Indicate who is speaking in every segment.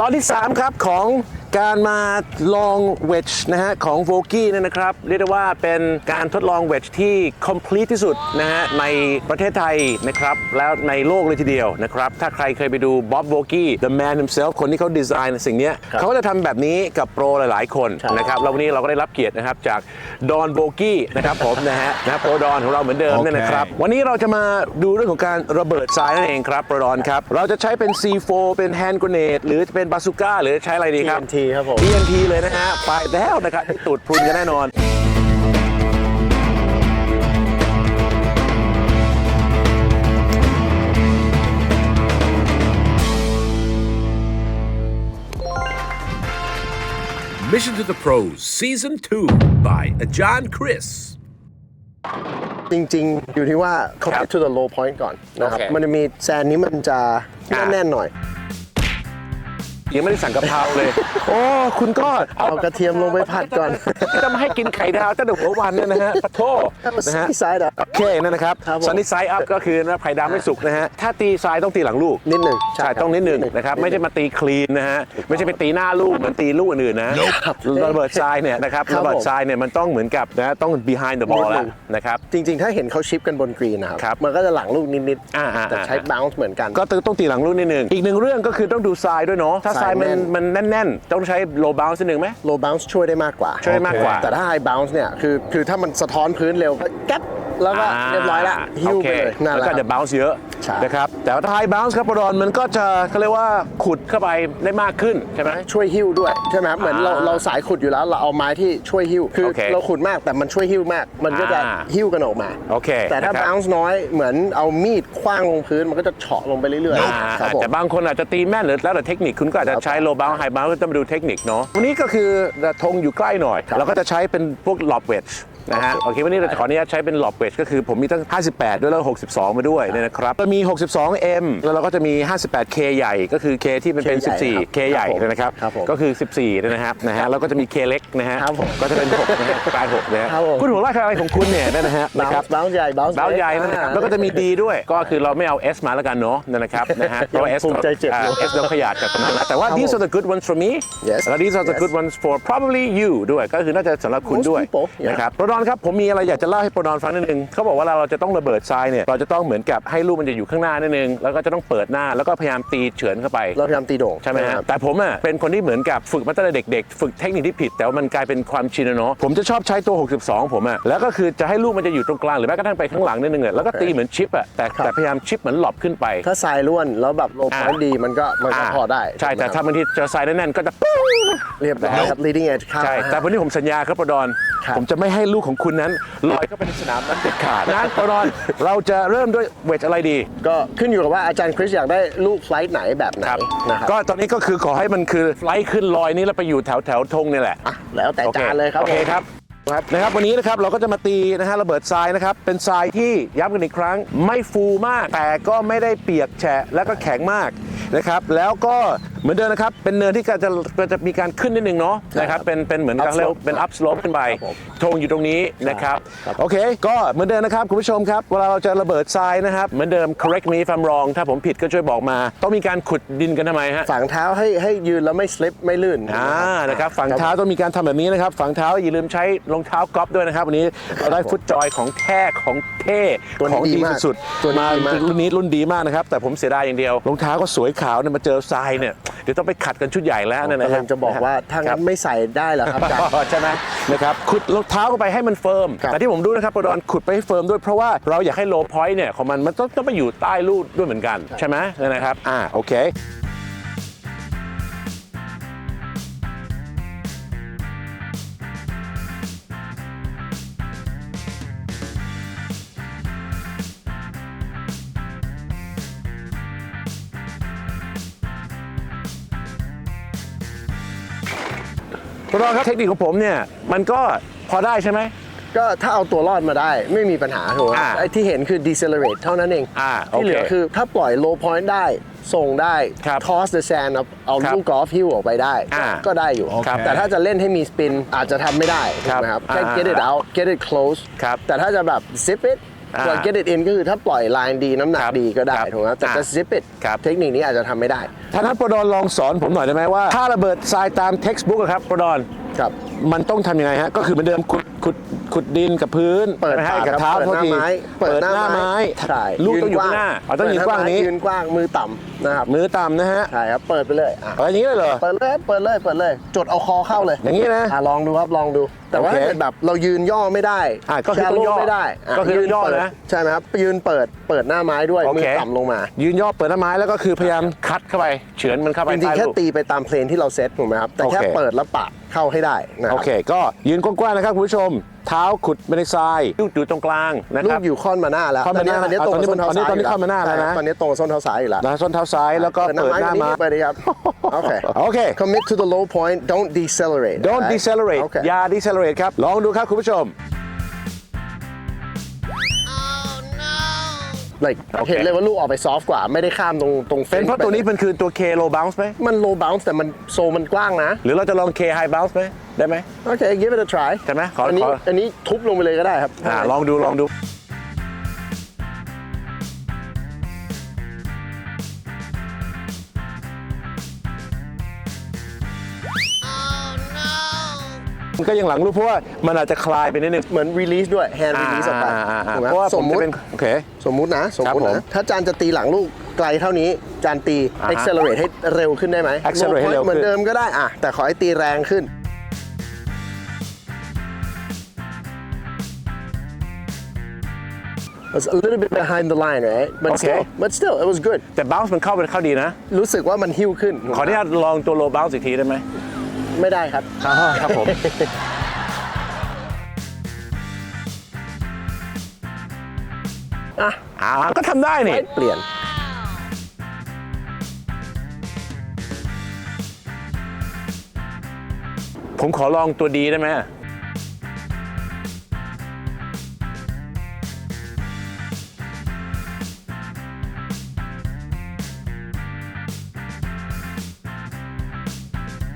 Speaker 1: ตอนที่ 3 ครับของ การมาลองเวชนะฮะของโวกี้เนี่ยนะครับ เรียกได้ว่าเป็นการทดลองเวชที่ complete ที่สุดนะฮะในประเทศไทยนะครับ แล้วในโลกเลยทีเดียวนะครับ ถ้าใครเคยไปดูบ๊อบโวกี้ the man himself คนที่เขาดีไซน์สิ่งเนี้ยเขาก็จะทำแบบนี้กับโปรหลาย ๆ คนนะครับแล้ววันนี้เราก็ได้รับเกียรตินะครับจากดอนโวกี้นะครับผมนะฮะนะโปรดอนของเราเหมือนเดิมเนี่ยนะครับ วันนี้เราจะมาดูเรื่องของการระเบิดทรายนั่นเองครับโปรดอนครับเราจะใช้เป็น C4 เป็นแฮนด์กรเนดหรือจะเป็นบาซูก้าหรือใช้อะไรดีครับ
Speaker 2: TNT ครับผม
Speaker 1: TNT เลยนะฮะไปแล้วนะครับตูดพรุนกันแน่นอน
Speaker 3: Mission to the Pros Season 2 by Ajan Chris.
Speaker 2: จริงๆ อยู่ที่ว่าเขา
Speaker 1: ครับ
Speaker 2: to the low point ก่อนนะครับ
Speaker 1: โอเค
Speaker 2: มันจะมีแซนนี้มันจะ
Speaker 1: อ่า
Speaker 2: แน่นๆหน่อย
Speaker 1: ยังไม่ได้สั่งกะเพราเลย โอ้คุณก็
Speaker 2: เอากระเทียมลงไปผัดก่อน
Speaker 1: จะมาให้กินไข่ดาวตั้งแต่หัววันเนี่ยนะฮะปะโทนะฮะ
Speaker 2: sunny side up
Speaker 1: โอเคนั่นนะครับ
Speaker 2: ครับผม
Speaker 1: ซันนี่ไซด์อัพก็คือนะไข่ดาวไม่สุกนะฮะ ถ้าตีทรายต้องตีหลังลูก
Speaker 2: นิดหนึ่ง
Speaker 1: ใช่ต้องนิดหนึ่งนะครับ ไม่ใช่มาตีคลีนนะฮะ ไม่ใช่ไปตีหน้าลูกเหมือนตีลูกอื่นๆนะระเบิดทรายเนี่ยนะครับ
Speaker 2: ครับ
Speaker 1: ระเบิด
Speaker 2: ผม
Speaker 1: ทรายเนี่ยมันต้องเหมือนกับนะต้อง behind the ball
Speaker 2: นิดหนึ่
Speaker 1: แล้ว
Speaker 2: ง
Speaker 1: นะครับ
Speaker 2: จริงๆ ถ้าเห็นเขาชิปกันบนกรีนนะค
Speaker 1: ครั
Speaker 2: รับ มันก็จะหลังลูกนิด
Speaker 1: อ่าๆๆ
Speaker 2: ๆแต่ใช้ bounce เหมือนกัน
Speaker 1: ก็ต้องตีหลังลูกนิดหนึ่งอีกหนึ่งเรื่องก็คือต้องดูทรายด้วยเนาะถ้าทรายมัน
Speaker 2: ทรายแน่น
Speaker 1: มันแน่นๆ ต้องใช้ low bounce นิดหนึ่งไหม
Speaker 2: low bounce ช่วยได้มากกว่า
Speaker 1: ช่วยได้มากกว่า
Speaker 2: แต่ถ้า high bounce เนี่ยคือคือถ้ามันสะท้อนพื้นเร็วก็แก๊ป แล้วก็เรียบร้อยละหิ้ว
Speaker 1: โอ
Speaker 2: ไป
Speaker 1: เค
Speaker 2: เลยนั่น
Speaker 1: แล้ว
Speaker 2: แหละ
Speaker 1: ก็จะ bounce เยอะ
Speaker 2: ใช่
Speaker 1: นะครับ แต่ว่าถ้า high bounce ครับปรอนมันก็จะเขาเรียกว่าขุดเข้าไปได้มากขึ้นใช่ไหม
Speaker 2: ช่วยหิ้วด้วยใช่ไหมครับเหมือนเรา
Speaker 1: อ่า
Speaker 2: เราสายขุดอยู่แล้ว เราเอาไม้ที่ช่วยหิ้วคือ
Speaker 1: โอเค
Speaker 2: เราขุดมากแต่มันช่วยหิ้วมาก มันก็จะ
Speaker 1: อ่า
Speaker 2: หิ้วกันออกมา
Speaker 1: โอเค
Speaker 2: แต่ถ้า
Speaker 1: นะครับ
Speaker 2: bounce น้อยเหมือนเอามีดคว้างลงพื้นมันก็จะเฉาะลงไปเรื่อย
Speaker 1: อ่า
Speaker 2: ๆครับผม
Speaker 1: แต่บางคนอาจจะตีแม่นหรือแล้วแต่เทคนิคคุณก็อาจจะใช้ low bounce high bounce ก็ต้องมาดูเทคนิคเนาะวันนี้ก็คือธงอยู่ใกล้หน่อย เราก็จะใช้เป็นพวก lob wedge นะฮะโอเควันนี้เราจะขออนุญาตใช้เป็น lob wedge ก็คือผมมีตั้ง 58 ด้วยแล้ว 62 มาด้วยเนี่ยนะครับก็มี 62M แล้วเราก็จะมี 58K ใหญ่ก็คือ K ที่มันเป็น
Speaker 2: K ใหญ่ครับ
Speaker 1: 14 K ใหญ่
Speaker 2: ครับผม
Speaker 1: นะครับ
Speaker 2: ครับผม
Speaker 1: ก็คือ 14เนี่ยนะครับนะฮะแล้วก็จะมี K เล็กนะฮะ
Speaker 2: ครับผม
Speaker 1: ก็จะเป็น6นะฮะปลาย6นะฮะ
Speaker 2: ครับผม
Speaker 1: คุณหัวเราะอะไรของคุณเนี่ยนะฮะนะครับ
Speaker 2: bounce bounce ใหญ่ bounce
Speaker 1: เบ้าใหญ่นั่นนะครับแล้วก็จะมีดีด้วยก็คือเราไม่เอา S มาแล้วกันเนาะนั่นนะครับนะฮะเพราะว่า S
Speaker 2: ภูมิใจเจ็บอยู่
Speaker 1: อ่า S เราขยาดจากตรงนั้นนะแต่ว่า
Speaker 2: ครับ
Speaker 1: these are the good ones for me
Speaker 2: Yes
Speaker 1: แล้ว these are the
Speaker 2: Yes
Speaker 1: good ones for probably you ด้วยก็คือน่าจะสำหรับคุณ
Speaker 2: Most
Speaker 1: ด้วย
Speaker 2: people yeah
Speaker 1: นะครับโปรดอนครับผมมีอะไรอยากจะเล่าให้โปรดอนฟังนิดนึงเขาบอกว่าเราจะต้องระเบิดทรายเนี่ยเราจะต้องเหมือนกับให้ลูกมันจะอยู่ข้างหน้านิดนึงแล้วก็จะต้องเปิดหน้าแล้วก็พยายามตีเฉือนเข้าไป
Speaker 2: เราพยายามตีโด่ง
Speaker 1: ใช่ไหมฮะ
Speaker 2: ครับ
Speaker 1: แต่ผมอะเป็นคนที่เหมือนกับฝึกมาตั้งแต่เด็ก ๆ ฝึกเทคนิคที่ผิด แต่ว่ามันกลายเป็นความชินอะเนาะผมจะชอบใช้ตัว 62 ผมอะแล้วก็คือจะให้ลูกมันจะอยู่ตรงกลางหรือแม้กระทั่งไปข้างหลังนิดนึงอะแล้วก็ตีเหมือนชิปอะแต่
Speaker 2: ครับ
Speaker 1: แต่พยายามชิปเหมือนหลบขึ้นไป
Speaker 2: ถ้าทรายล้วนแล้วแบบโล
Speaker 1: อ่า
Speaker 2: พอยดีมันก็มันก็าพอได้
Speaker 1: ใช่แต่ถ้าบางทีเจอทรายแน่นๆก็จะปึ้ง
Speaker 2: เรียบร้อยครับ leading edge เข้า
Speaker 1: ใช่แต่วันนี้ผมสัญญาครับปรดอน
Speaker 2: ครับ
Speaker 1: ผมจะไม่ให้ลูกของคุณนั้นลอยเข้าไปในสนามนั้นเด็ดขาดนะปรดอนเราจะเริ่มด้วยเวทอะไรดี
Speaker 2: ก็ขึ้นอยู่กับว่าอาจารย์คริสอยากได้ลูกไฟล์ไหนแบบไหนนะครับ
Speaker 1: ก็ตอนนี้ก็คือขอให้มันคือไฟลท์ขึ้นลอยนี้แล้วไปอยู่แถวแถวๆธงนี่แหละ
Speaker 2: อะแล้วแต่จานเลยครับ
Speaker 1: โอเคครับครับนะครับวันนี้นะครับเราก็จะมาตีนะฮะระเบิดทรายนะครับเป็นทรายที่ย้ำกันอีกครั้ง ไม่ฟูมากแต่ก็ไม่ได้เปียกแฉะและก็แข็งมาก นะครับแล้วก็เหมือนเดิมนะครับเป็นเนินที่ก็จะก็จะมีการขึ้นนิดนึงเนาะนะครับเป็นเป็นเหมือนกับ
Speaker 2: Up
Speaker 1: เรียก
Speaker 2: slope
Speaker 1: ว่าเป็น up slope ขึ้นไป
Speaker 2: ครับผม
Speaker 1: ธงอยู่ตรงนี้นะครับ
Speaker 2: ครับ
Speaker 1: โอเค ก็เหมือนเดิมนะครับคุณผู้ชมครับเวลาเราจะระเบิดทรายนะครับเหมือนเดิม correct me if I'm wrong ถ้าผมผิดก็ช่วยบอกมา ต้องมีการขุดดินกันทำไมฮะ
Speaker 2: ฝังเท้าให้ให้ยืนแล้วไม่สลิปไม่ลื่น
Speaker 1: อ่า นะครับฝั่งเท้าต้องมีการทำแบบนี้นะครับ ฝั่งเท้าอย่าลืมใช้รองเท้ากอล์ฟด้วยนะครับ วันนี้เราได้ฟุตจอยของแท้ของเท่
Speaker 2: ตัวนี้
Speaker 1: ของดี
Speaker 2: ดีมาก
Speaker 1: สุด
Speaker 2: ตัว
Speaker 1: ๆ
Speaker 2: นี้
Speaker 1: มา
Speaker 2: ดีมาก
Speaker 1: รุ่นนี้รุ่นดีมากนะครับ แต่ผมเสียดายอย่างเดียวรองเท้าก็สวยขาวเนี่ยมาเจอทรายเนี่ยเดี๋ยวต้องไปขัดกันชุดใหญ่แล้วเนยนะค
Speaker 2: กำ
Speaker 1: รั
Speaker 2: ลังจะบอกว่าถ้า
Speaker 1: ครั
Speaker 2: งั้นไม่ใส่ได้เหรอครับอาจารย์
Speaker 1: ใช่ไหมนะครับขุดรองเท้าเข้าไปให้มันเฟิร์ม
Speaker 2: ครับ
Speaker 1: แต่ที่ผมดูนะครับปรดอนขุดไปให้เฟิร์มด้วยเพราะว่าเราอยากให้โลพอยต์เนี่ยของมันมันต้องต้องไปอยู่ใต้ลูกด้วยเหมือนกัน ใช่ไหมนะครับอ่าโอเค ปรดอนครับเทคนิคของผมเนี่ยมันก็พอได้ใช่ไหม
Speaker 2: ก็ถ้าเอาตัวรอดมาได้ไม่มีปัญหาถูกไหม
Speaker 1: อ่า
Speaker 2: ไอ้ที่เห็นคือ decelerate เท่านั้นเอง
Speaker 1: อ่า
Speaker 2: ที่เหลือ
Speaker 1: โอเค
Speaker 2: คือถ้าปล่อย low point ได้ ส่งได้
Speaker 1: ครับ
Speaker 2: toss the sand เอาเอา
Speaker 1: ครับ
Speaker 2: ลูกกอล์ฟหิ้วออกไปได้
Speaker 1: อ่า
Speaker 2: ก็ได้อยู่
Speaker 1: ครับ
Speaker 2: แต่ถ้าจะเล่นให้มีสปินอาจจะทำไม่ได้ถูกไหม
Speaker 1: ค
Speaker 2: ค
Speaker 1: รั
Speaker 2: รั
Speaker 1: บบ
Speaker 2: แค่
Speaker 1: อ่า
Speaker 2: get it out get it close
Speaker 1: ครับ
Speaker 2: แต่ถ้าจะแบบ zip it
Speaker 1: อ่า
Speaker 2: ส่วน get it in ก็คือถ้าปล่อยไลน์ดีน้ำหนัก
Speaker 1: ครับ
Speaker 2: ดีก็ได้
Speaker 1: ครับ
Speaker 2: ถูกไหมแต่จะ
Speaker 1: อ่า
Speaker 2: zip it
Speaker 1: ครับ
Speaker 2: เทคนิคนี้อาจจะทำไม่ได้
Speaker 1: ถ้านั้นประดอนลองสอนผมหน่อยได้ไหมว่า ถ้าระเบิดทรายตาม textbook อะครับประดอน
Speaker 2: ครับ
Speaker 1: มันต้องทำยังไงฮะ ก็คือเหมือนเดิมขุดขุด ขุดดินกับพื้น
Speaker 2: เปิด
Speaker 1: ใช่ไหมฮะ
Speaker 2: ปาก
Speaker 1: กับเท้า
Speaker 2: เปิด
Speaker 1: โทษ
Speaker 2: หน้า
Speaker 1: ที
Speaker 2: ไม้
Speaker 1: เปิดหน้าไม้
Speaker 2: ใช่
Speaker 1: ลูกต้องอยู่ข้างหน้าเอาต้องยืนกว้างนี้
Speaker 2: ยืนกว้างมือต่ำนะครับ
Speaker 1: มือต่ำนะฮะ
Speaker 2: ใช่ครับเปิดไปเลยอะ
Speaker 1: เอาอย่างนี้เลยเหรอ
Speaker 2: เปิดเลยเปิดเลยเปิดเลยจดเอาคอเข้าเลย
Speaker 1: อย่างนี้นะ
Speaker 2: อะลองดูครับลองดู แต่ว่า
Speaker 1: โอเค
Speaker 2: ถ้าเกิดแบบเรายืนย่อไม่ได้
Speaker 1: อะก็คือ
Speaker 2: แช
Speaker 1: ต้องย่อ
Speaker 2: โไม่ได้ะ
Speaker 1: ก็คือต้องย่อ
Speaker 2: เปิด
Speaker 1: นะ
Speaker 2: ใช่ไหมครับยืนเปิดเปิดหน้าไม้ด้วย
Speaker 1: โอ
Speaker 2: มื
Speaker 1: เค
Speaker 2: อต่ำลงมา
Speaker 1: ยืนย่อเปิดหน้าไม้แล้วก็คือพยายามคัดเข้าไปเฉือนมันเข้าไป
Speaker 2: จริง
Speaker 1: ใต้
Speaker 2: ๆแค่
Speaker 1: ลูก
Speaker 2: ตีไปตามเพลนที่เราเซตถูกไหมครับแต่แค่
Speaker 1: โอเค
Speaker 2: เปิดแล้วปะเข้าให้ได้นะค
Speaker 1: โอ
Speaker 2: รับ
Speaker 1: เค ก็ยืนกว้างๆนะครับคุณผู้ชม เท้าขุดไปในทรายลูกอยู่ตรงกลางนะ
Speaker 2: ลู
Speaker 1: ครั
Speaker 2: ก
Speaker 1: บ
Speaker 2: อยู่ค่อนมาหน้าแล้ว
Speaker 1: ค่อนมาหน้า
Speaker 2: ตอนนี้ตรงกับส้นเท้า
Speaker 1: ตอนนี้
Speaker 2: ซ้าย
Speaker 1: ตอนนี้เข้ามาหน้าแล้วนะ
Speaker 2: ใช่ตอนนี้ตรงกับส้นเท้าซ้ายอยู่แล้ว
Speaker 1: นะส้นเท้าซ้ายแล้วก็เปิดหน้าไม้
Speaker 2: เปิดดีครับโอเค
Speaker 1: โอเค
Speaker 2: commit to the low point don't decelerate
Speaker 1: don't
Speaker 2: alright?
Speaker 1: decelerate
Speaker 2: โอเค
Speaker 1: อย่า decelerate ครับ ลองดูครับคุณผู้ชม
Speaker 2: like
Speaker 1: โอเค
Speaker 2: เห็นเลยว่าลูกออกไปซอฟกว่าไม่ได้ข้ามตรงตรง
Speaker 1: เป็นเพราะตัวนี้มันคือตัว K low bounce ไหม
Speaker 2: มัน low bounce แต่มันโซมันกว้างนะ
Speaker 1: หรือเราจะลอง K high bounce ไหมได้ไหม
Speaker 2: โอเค give it a try
Speaker 1: ใช่ไหมขอ
Speaker 2: อันนี้
Speaker 1: ขอ
Speaker 2: อันนี้ทุบลงไปเลยก็ได้ครับ
Speaker 1: อ่าลองดูลองดู ก็ยังหลังรู้เพราะว่ามันอาจจะคลายไปนิดนึง
Speaker 2: เหมือน release ด้วย hand
Speaker 1: อ่า
Speaker 2: release ออกไป
Speaker 1: อ่าอ่าอ่า
Speaker 2: ถูกไหม
Speaker 1: เพราะว่า
Speaker 2: ส
Speaker 1: ผม
Speaker 2: มมุ
Speaker 1: จะ
Speaker 2: ติ
Speaker 1: เป็นโอเค
Speaker 2: สมมุตินะ สมมุติ
Speaker 1: ครับผม
Speaker 2: นะ ถ้าจานจะตีหลังลูกไกลเท่านี้จานตี
Speaker 1: อ่าฮะ
Speaker 2: accelerate ให้เร็วขึ้นได้ไหม
Speaker 1: accelerate ให้เร็วขึ้น
Speaker 2: เหมือนเดิมก็ได้อะแต่ขอให้ตีแรงขึ้น It's a little bit behind the line right but
Speaker 1: Okay.
Speaker 2: still but still it was good
Speaker 1: แต่ bounce มันเข้าไปเข้าดีนะ
Speaker 2: รู้สึกว่ามันหิ้วขึ้น
Speaker 1: ขออนุญาตลองตัว low bounce อีกทีได้ไหม
Speaker 2: ไม่ได้ครับ
Speaker 1: ครับผม
Speaker 2: อะ
Speaker 1: อ่าก็ทำได้นี่
Speaker 2: เปลี่ยน
Speaker 1: ผมขอลองตัวดีได้ไหม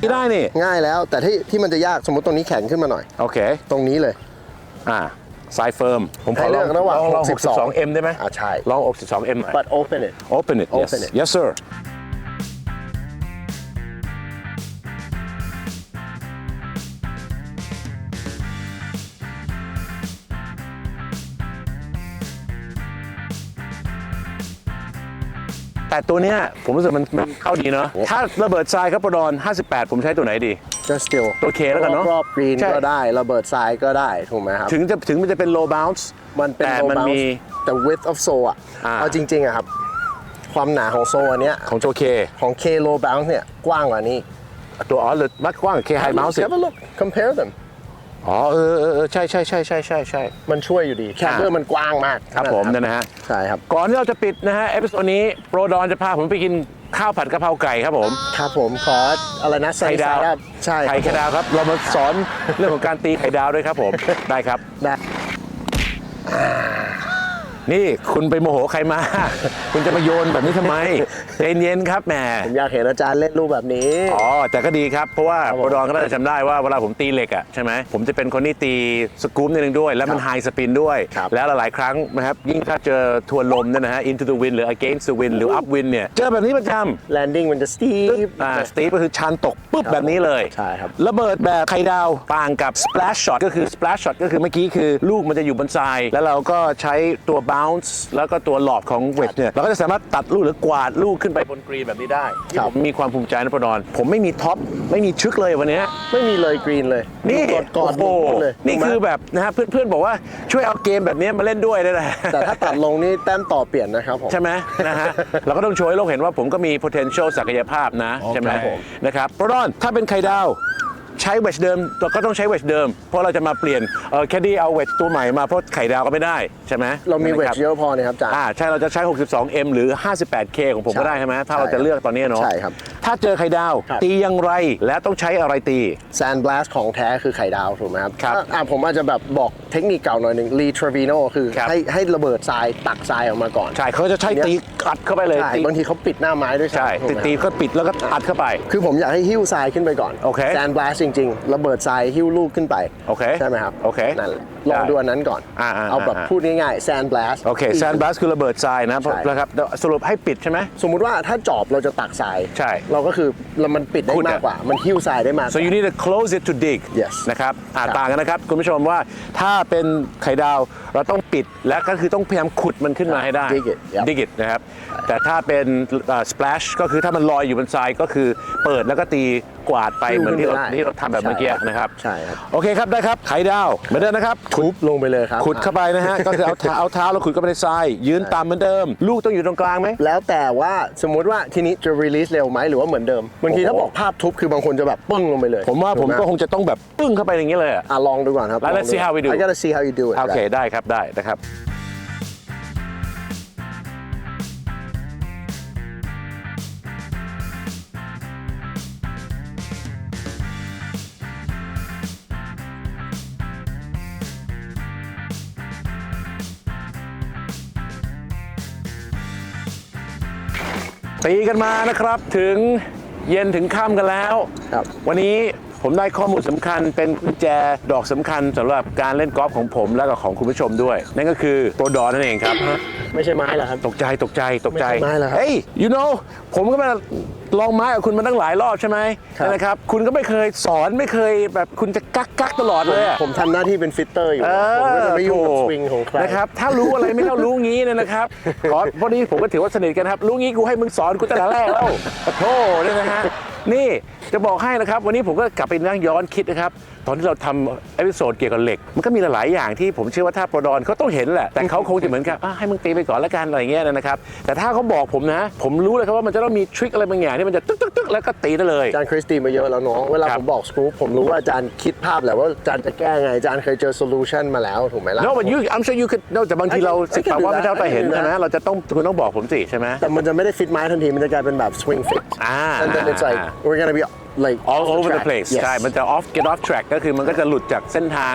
Speaker 1: ที่ได้นี่
Speaker 2: ง่ายแล้ว แต่ที่ที่มันจะยากสมมติตรงนี้แข็งขึ้นมาหน่อย
Speaker 1: โอเค
Speaker 2: ตรงนี้เลย
Speaker 1: อ่าสายเฟิร์ม ผมขอ
Speaker 2: ให้
Speaker 1: ล
Speaker 2: เลื
Speaker 1: อง
Speaker 2: อกระหว่าง
Speaker 1: ลองลอง
Speaker 2: 62
Speaker 1: 62M ได้ไหม
Speaker 2: อ่าใช่
Speaker 1: ลอง 62M หน่อย
Speaker 2: but open it
Speaker 1: Open it yes
Speaker 2: Open it.
Speaker 1: yes sir แต่ตัวเนี้ยผมรู้สึกมันมันเข้าดีเนาะถ้าระเบิดทรายครับปดอน 58 ผมใช้ตัวไหนดี
Speaker 2: just still
Speaker 1: ตัว K แล้วกันเนอะ
Speaker 2: รอบๆกรีน
Speaker 1: ใช่
Speaker 2: ก็ได้ ระเบิดทรายก็ได้ ถูกไหมครับ
Speaker 1: ถึงจะถึงมันจะเป็น low bounce
Speaker 2: มันเป็น
Speaker 1: แต่
Speaker 2: low
Speaker 1: มัน
Speaker 2: bounce
Speaker 1: มี
Speaker 2: แต่ width of sole อะ
Speaker 1: อ่า
Speaker 2: เอาจริงๆอะครับ ความหนาของโซอันเนี้ย
Speaker 1: ของตัว K
Speaker 2: ของ K low bounce เนี่ย กว้างกว่านี้
Speaker 1: ตัวอ๋อหรือมัดกว้างกับ K high bounce สิ
Speaker 2: have a look compare them
Speaker 1: อ๋อเออเออเออใช่ใช่ใช่ใช่ใช่ใช่
Speaker 2: มันช่วยอยู่ดีแคปเบอร์มันกว้างมาก
Speaker 1: ครับผมนั่นนะฮะ
Speaker 2: ใช่ครับ
Speaker 1: ก่อนที่เราจะปิดนะฮะเอพิโซดนี้โปรดอนจะพาผมไปกินข้าวผัดกะเพราไก่ครับผม
Speaker 2: ครับผมขออะไรนะ
Speaker 1: ไข่ดาว
Speaker 2: sunny side up ใช่
Speaker 1: ไข่ไข่ดาวครับ เรามาสอนเรื่องของการตีไข่ดาวด้วยครับผม ได้ครับ
Speaker 2: ได้
Speaker 1: นี่คุณไปโมโหใครมา คุณจะมาโยนแบบนี้ทำไมใจเย็นๆครับแหม
Speaker 2: ผมอยากเห็นอาจารย์เล่นรูปแบบนี้
Speaker 1: อ๋อ แต่ก็ดีครับ เพราะว่า
Speaker 2: ครับผม
Speaker 1: โปรดอนก็น่าจะจำได้ว่าเวลาผมตีเหล็กอะใช่ไหมผมจะเป็นคนที่ตีสกู๊ปนิดนึงด้วย แล้วมันไฮสปินด้วย
Speaker 2: ครับ
Speaker 1: แล้วหลายๆครั้งนะครับ ยิ่งถ้าเจอทวนลมเนี่ยนะฮะ into the wind หรือ against the wind หรือ up wind เนี่ย เจอแบบนี้ประจำ
Speaker 2: landing มันจะ steep
Speaker 1: อ่าสตีฟก็คือชันตกปุ๊บแบบนี้เลย
Speaker 2: ใช่ครับ
Speaker 1: ระเบิดแบบไข่ดาวต่างกับ splash shot ก็คือ splash shot ก็คือเมื่อกี้คือลูกมันจะอยู่บนทราย แล้วเราก็ใช้ตัว bounce แล้วก็ตัวหลอบของเวทเนี่ยเราก็จะสามารถตัดลูกหรือกวาดลูกขึ้นไปบนกรีนแบบนี้ได้
Speaker 2: ครับ
Speaker 1: ผมมีความภูมิใจนะพอดอนผมไม่มีท็อปไม่มีชึกเลยวันเนี้ย
Speaker 2: ไม่มีเลยกรีนเลย
Speaker 1: นี่
Speaker 2: กอดกอด
Speaker 1: โอ้
Speaker 2: ห
Speaker 1: โห
Speaker 2: มดเลย
Speaker 1: นี่
Speaker 2: ถูกไหม
Speaker 1: คือแบบนะฮะเพื่อนๆบอกว่าช่วยเอาเกมแบบนี้มาเล่นด้วยได้แหละ
Speaker 2: แต่ถ้าตัดลงนี่แต้มต่อเปลี่ยนนะครับผม
Speaker 1: ใช่ไหมนะฮะเราก็ต้องโชว์ให้โลกเห็นว่าผมก็มี potential ศักยภาพนะ
Speaker 2: อ๋อ
Speaker 1: ใช่ไหม
Speaker 2: ครับผม
Speaker 1: นะครับโปรดอนถ้าเป็นไข่ดาว ใช้เวชเดิมเราก็ต้องใช้เวชเดิม เพราะเราจะมาเปลี่ยนเออแคดดี้เอาเวชตัวใหม่มาเพราะไข่ดาวก็ไม่ได้ใช่ไหม
Speaker 2: เรามีเวท
Speaker 1: นะครับ
Speaker 2: เยอะพอเนี่ยครับอาจารย์
Speaker 1: อ่าใช่เราจะใช้ 62M หรือ 58K ของผมก็ได้ใช่ไหมถ้าเราจะเลือกตอนนี้เนาะ
Speaker 2: ใช่ครับ
Speaker 1: ถ้าเจอไข่ดาว
Speaker 2: ครับ
Speaker 1: ตีอยังไรและต้องใช้อะไรตี
Speaker 2: แซนบลัสของแท้คือไข่ดาวถูกไหมครับ
Speaker 1: ครับ
Speaker 2: อะอะผมอาจจะแบบบอกเทคนิคเก่าหน่อยหนึ่งลีทร v วิโนคือ
Speaker 1: ครับ
Speaker 2: ให้ให้ระเบิดทรายตักทรายออกมาก่อน
Speaker 1: ใช่เขาจะใช้ตีอัดเข้าไปเลย
Speaker 2: ใช่
Speaker 1: ตี
Speaker 2: บางทีเขาปิดหน้าไม้ด้วย
Speaker 1: ใช่
Speaker 2: ซ้ำถูก
Speaker 1: ตี
Speaker 2: ไหม
Speaker 1: ตีก็ปิดแล้วก็อัดเข้าไป
Speaker 2: คือผมอยากให้หิ้วทรายขึ้นไปก่อน
Speaker 1: โอเค
Speaker 2: แซนบลัสจริง ๆ ระเบิดทรายหิ้วลูกขึ้นไป
Speaker 1: โอเค
Speaker 2: ใช่ไหมครับ
Speaker 1: โอเค
Speaker 2: นั่นแหละ ลอง
Speaker 1: ได้
Speaker 2: ดูอันนั้นก่อน
Speaker 1: อ่าๆๆ
Speaker 2: เอาแบบพูดง่ายๆ sand blast
Speaker 1: โอเคแซนบัสคือระเบิดทรายนะ
Speaker 2: ใช่
Speaker 1: นะครับสรุปให้ปิดใช่ไหม
Speaker 2: สมมุติว่าถ้าจอบเราจะตักทราย
Speaker 1: ใช่
Speaker 2: เราก็คือเรามันปิดได้
Speaker 1: ขุดอะ
Speaker 2: มากกว่า มันหิ้วทรายได้มากก
Speaker 1: so
Speaker 2: ว่า
Speaker 1: you need to close it to dig
Speaker 2: Yes
Speaker 1: นะครับอ่า
Speaker 2: ครับ
Speaker 1: ต่างกันนะครับ คุณผู้ชมว่าถ้าเป็นไข่ดาวเราต้องปิดและก็คือต้องพยายามขุดมันขึ้นมาให้ได้
Speaker 2: Dig it Yep
Speaker 1: dig it นะครับ แต่ถ้าเป็นอ่า splash ก็คือถ้ามันลอยอยู่บนทรายก็คือเปิดแล้วก็ตีกวาดไป
Speaker 2: หิ้ว
Speaker 1: เหมือนที่เรา
Speaker 2: ขึ้นไปได้
Speaker 1: ที่เราทำแบบเมื่อกี้นะครับ
Speaker 2: ใช่ครับ
Speaker 1: โอเคครับ ได้ครับ ไข่ดาวเหมือนเดิมนะครับ
Speaker 2: ทุบลงไปเลยครับ
Speaker 1: ขุดเข้าไปนะฮะ ก็คือเอาเท้าเอาเท้าแล้วขุดเข้าไปในทราย ยืนตามเหมือนเดิม ลูกต้องอยู่ตรงกลางไหม
Speaker 2: แล้วแต่ว่าสมมุติว่าทีนี้จะ release เร็วไหมหรือว่าเหมือนเดิมบางที
Speaker 1: โอ้โห
Speaker 2: ถ้าบอกภาพทุบคือบางคนจะแบบปึ้งลงไปเลย
Speaker 1: ผมว่าผม
Speaker 2: ถูไห
Speaker 1: ก็คงจะต้องแบบปึ้งเข้าไปอย่างนี้เลยอะ
Speaker 2: อะลองดูก่อนครับ
Speaker 1: แล้ว let's see how we do
Speaker 2: I gotta see how you do it
Speaker 1: โอเค ได้ครับ ได้นะครับ ตีกันมานะครับถึงเย็นถึงค่ำกันแล้ว
Speaker 2: ครับ
Speaker 1: วันนี้ ผมได้ข้อมูลสำคัญเป็นกุญแจดอกสำคัญสำหรับการเล่นกอล์ฟของผมและก็ของคุณผู้ชมด้วย นั่นก็คือโปรดอนนั่นเองครับ
Speaker 2: ไม่ใช่ไม้เหรอครับ
Speaker 1: ตกใจตกใจตกใจ
Speaker 2: ไม่ใช่ไม้เหรอครับ
Speaker 1: เฮ้ย you know ผมก็มาลองไม้กับคุณมาตั้งหลายรอบใช่ไหม
Speaker 2: ครับ
Speaker 1: นะครับ คุณก็ไม่เคยสอนไม่เคยแบบคุณจะกักกักตลอดเลยอะ
Speaker 2: ผมทำหน้าที่เป็นฟิตเตอร์อยู่
Speaker 1: เอ
Speaker 2: ผมก็จะไม่ยุ่งกับ
Speaker 1: โถ
Speaker 2: สวิงของใคร
Speaker 1: นะครับ ถ้ารู้อะไรไม่เท่ารู้งี้เนี่ยนะครับ ขอพอดีผมก็ถือว่าสนิทกันครับ รู้งี้กูให้มึงสอนกูแต่ละแรกแล้วโอ้โธ่เนี่ยนะฮะ นี่ จะบอกให้นะครับ วันนี้ผมก็กลับไปนั่งย้อนคิดนะครับ ตอนที่เราทำเอพิโซดเกี่ยวกับเหล็ก มันก็มีหลายๆอย่างที่ผมเชื่อว่าถ้าโปรดอนเขาต้องเห็นแหละ แต่เขาคงจะเหมือนกับอะให้มึงตีไปก่อนแล้วกันอะไรเงี้ยนะครับ แต่ถ้าเขาบอกผมนะ ผมรู้เลยครับว่ามันจะต้องมีทริคอะไรบางอย่างที่มันจะตึ๊กตึ๊กตึ๊กแล้วก็ตีได้เลย
Speaker 2: อาจารย์คริสตีมาเยอะแล้วน้อง เวลา
Speaker 1: ครับ
Speaker 2: ผมบอกสกู๊ปผมรู้ว่าอาจารย์คิดภาพแหละว่าอาจารย์จะแก้ไง อาจารย์เคยเจอโซลูชันมาแล้วถูกไหมล่ะ
Speaker 1: No but you I'm sure you could no แต่บางทีเรา
Speaker 2: I can-
Speaker 1: ศึกษา
Speaker 2: I can do
Speaker 1: ว่าไม่เท่า
Speaker 2: that.
Speaker 1: แต่เห็น
Speaker 2: I can do
Speaker 1: ใช่ไหม
Speaker 2: that.
Speaker 1: เราจะต้องคุณต้องบอกผมสิใช่ไหม
Speaker 2: แต่มันจะไม่ได้ฟิตไม้ทันทีมันจะกลายเป็นแบบ swing fit
Speaker 1: อ่า
Speaker 2: and then it's like we're gonna be like
Speaker 1: all
Speaker 2: off
Speaker 1: over the
Speaker 2: track.
Speaker 1: place
Speaker 2: Yes.
Speaker 1: ใช่มันจะ off get off track ก็คือมันก็จะหลุดจากเส้นทาง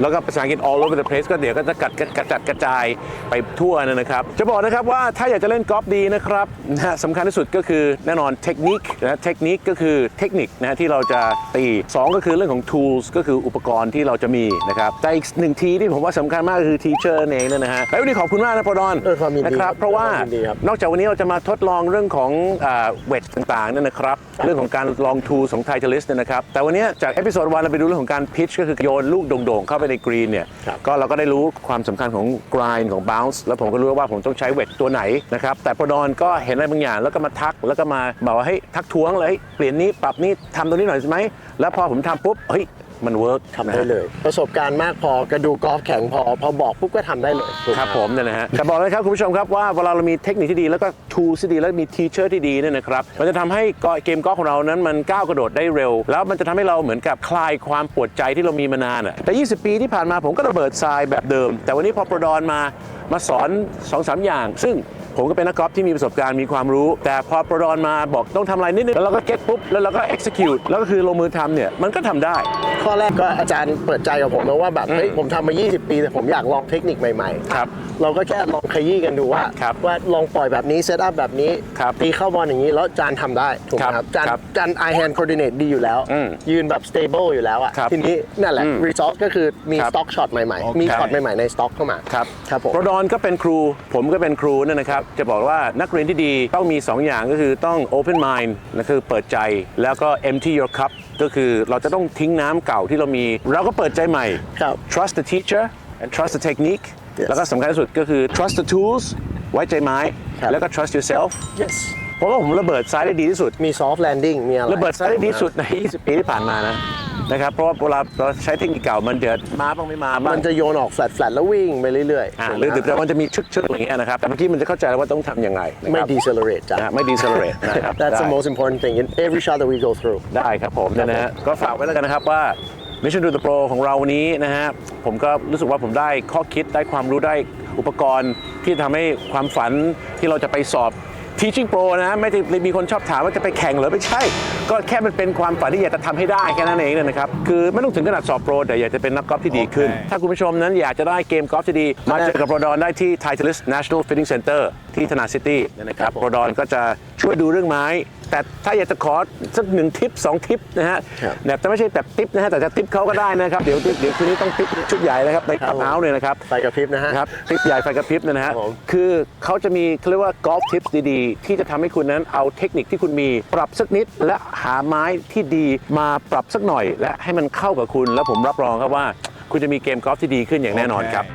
Speaker 1: แล้วก็ภาษาอังกฤษ all over the place ก็เดี๋ยวก็จะกัดกัดกระจัดกระจายไปทั่วนะครับ จะบอกนะครับว่าถ้าอยากจะเล่นกอล์ฟดีนะครับนะฮะสำคัญที่สุดก็คือแน่นอนเทคนิคนะเทคนิคก็คือเทคนิคนะฮะที่เราจะตี 2 ก็คือเรื่องของ tools ก็คืออุปกรณ์ที่เราจะมีนะครับแต่อีกหนึ่งทีที่ผมว่าสำคัญมากก็คือ teacher นั่นเองนะฮะแล้ววันนี้ขอบคุณมากนะปอดอน
Speaker 2: ด้วยความยินดี
Speaker 1: นะครับ
Speaker 2: ครับ
Speaker 1: เพราะว่า
Speaker 2: ด้วยความยินดีครับ
Speaker 1: นอกจากวันนี้เราจะมาทดลองเรื่องของเวทต่างๆเนี่ยนะครับ เรื่องของการลองทูของไทเทลิสเนี่ยนะครับแต่วันนี้จากเอพิโซดวันเราไปดูเรื่องของการพิชก็คือโยนลูกโด่งๆเข้าไปในกรีนเนี่ย
Speaker 2: ครับ
Speaker 1: ก็เราก็ได้รู้ความสำคัญของกรายของบ o ล n ์แล้วผมก็รู้ว่าผมต้องใช้เวทตัวไหนนะครับแต่พอดอนก็เห็นอะไรบางอย่างแล้วก็มาทักแล้วก็มาบอกว่าเฮ้ยทักท้วงเลยเฮ้ยเปลี่ยนนี้ปรับนี้ทำตรงนี้หน่อยใช่ไหมแล้วพอผมทำปุ๊บเฮ้ย มันเวิร์ก
Speaker 2: ทำได้เลย ประสบการณ์มากพอกระดูกกอล์ฟแข็งพอ พอบอกปุ๊บก็ทำได้เลยถูกไห
Speaker 1: ครับผมเนี่ยนะฮะแต่บอกเลยครับคุณผู้ชมครับว่าเวลาเรามีเทคนิคที่ดีแล้วก็ทูที่ดีแล้วมีทีเชอร์ที่ดีเนี่ยนะครับมันจะทำให้เกมกอล์ฟของเรานั้นมันก้าวกระโดดได้เร็ว แล้วมันจะทำให้เราเหมือนกับคลายความปวดใจที่เรามีมานานอะแต่ 20 ปีที่ผ่านมาผมก็ระเบิดทรายแบบเดิม แต่วันนี้พอโปรดอนมามาสอน2อสอย่าง ซึ่ง ผมก็เป็นนักกอล์ฟที่มีประสบการณ์มีความรู้ แต่พอโปรดอนมาบอกต้องทำอะไรนิดนึงแล้วเราก็เก็ตปุ๊บแล้วเราก็ execute แล้วก็คือลงมือทำเนี่ยมันก็ทำได้
Speaker 2: ข้อแรกก็อาจารย์เปิดใจกับผมนะว่าแบบเฮ้ยผมทำมา 20 ปี แต่ผมอยากลองเทคนิคใหม่ๆ
Speaker 1: ครับ
Speaker 2: เราก็แค่ลองขยี้กันดูว่า
Speaker 1: ครับ
Speaker 2: ว่าลองปล่อยแบบนี้เซตอัพแบบนี้
Speaker 1: ครับ
Speaker 2: ตีเข้าบอลอย่างนี้แล้วจานทำได้ถูกไหม
Speaker 1: ค
Speaker 2: ค
Speaker 1: รั
Speaker 2: รั
Speaker 1: บบ
Speaker 2: จาน
Speaker 1: ครับ
Speaker 2: จาน eye hand coordinate ดีอยู่แล้ว
Speaker 1: อืม
Speaker 2: ยืนแบบ stable อยู่แล้วอะ
Speaker 1: ครับ
Speaker 2: ทีนี้นั่นแหละ result ก็คือมี
Speaker 1: ครับ
Speaker 2: stock shot ใหม่ๆ มี
Speaker 1: ครับ
Speaker 2: ช็อตใหม่ๆใน stock เข้ามา
Speaker 1: ครับ
Speaker 2: ครับผม
Speaker 1: โปรดอนก็เป็นครู ผมก็เป็นครูเนยนะครับจะบอกว่านักเรียนที่ดีต้องมี 2 อย่างก็คือต้อง open mind นะคือเปิดใจ แล้วก็ empty your cup ก็คือเราจะต้องทิ้งน้ำเก่าที่เรามี เราก็เปิดใจใหม่
Speaker 2: ครับ
Speaker 1: trust the teacher and trust the technique
Speaker 2: Yes
Speaker 1: แล้วก็สำคัญที่สุดก็คือ trust the tools ไว้ใจไม้
Speaker 2: ครับ
Speaker 1: แล้วก็ trust yourself
Speaker 2: yes
Speaker 1: เพราะว่าผมระเบิดซ้ายได้ดีที่สุด
Speaker 2: มี soft landing มีอะไร
Speaker 1: ระเบิดซ้ายได้ดีที่สุดใน 20 ปีที่ผ่านมานะ นะครับ เพราะว่าเวลาเราใช้เทคนิคเก่ามันเดือดมาบ้างไม่มาบ้าง
Speaker 2: มันจะโยนออก flat flat แล้ววิ่งไปเรื่อย
Speaker 1: อ่า
Speaker 2: ๆ
Speaker 1: หรือแต่มันจะมีชึกๆอะไรอย่างเงี้ยนะครับแต่เมื่อกี้มันจะเข้าใจแล้วว่าต้องทำยังไงนะ
Speaker 2: ไม่
Speaker 1: ครับ
Speaker 2: decelerate จ้ะ
Speaker 1: นะไม่ decelerate นะครับ
Speaker 2: That's the
Speaker 1: ได้
Speaker 2: most important thing in every shot that we go through
Speaker 1: ได้ครับผมเนี่ยนะฮะก็ฝากไว้แล้วกันนะครับว่า Mission to the Pro ของเราวันนี้นะฮะผมก็รู้สึกว่าผมได้ข้อคิดได้ความรู้ได้อุปกรณ์ที่ทำให้ความฝันที่เราจะไปสอบ Teaching Pro นะ ไม่ได้มีคนชอบถามว่าจะไปแข่งเหรือไม่ใช่ ก็แค่มันเป็นความฝันที่อยากจะทำให้ได้แค่นั้นเองนะครับ คือไม่ต้องถึงขนาดสอบโปร แต่อยากจะเป็นนักกอล์ฟที่ดีขึ้น ถ้าคุณผู้ชมนั้นอยากจะได้เกมกอล์ฟที่ดี มาเจอกับโปรดอนได้ที่ Titleist National Fitting Center ที่ธนาซิตี้นะครับโปรดอนก็จะช่วยดูเรื่องไม้ แต่ถ้าอยากจะขอสักหนึ่งทิปสองทิปนะฮะ
Speaker 2: ครับ
Speaker 1: แบบจะไม่ใช่แบบทิปนะฮะแต่จะทิปเขาก็ได้นะครับเดี๋ยวเดี๋ยวคืนนี้ต้องทิปชุดใหญ่เลยครับใน
Speaker 2: ครับ
Speaker 1: ขับเท้าเนี่ยนะครับ
Speaker 2: ไฟกระพริบนะฮะ
Speaker 1: ครับทิปใหญ่ไฟกระพริบเนยนะฮะ
Speaker 2: ครับผม
Speaker 1: คือเขาจะมีเขาเรียกว่ากอล์ฟทิปดีๆ ที่จะทำให้คุณนั้นเอาเทคนิคที่คุณมีปรับสักนิด และหาไม้ที่ดีมาปรับสักหน่อย และให้มันเข้ากับคุณ แล้วผมรับรองครับว่า คุณจะมีเกมกอล์ฟที่ดีขึ้นอย่างแน่นอนครับ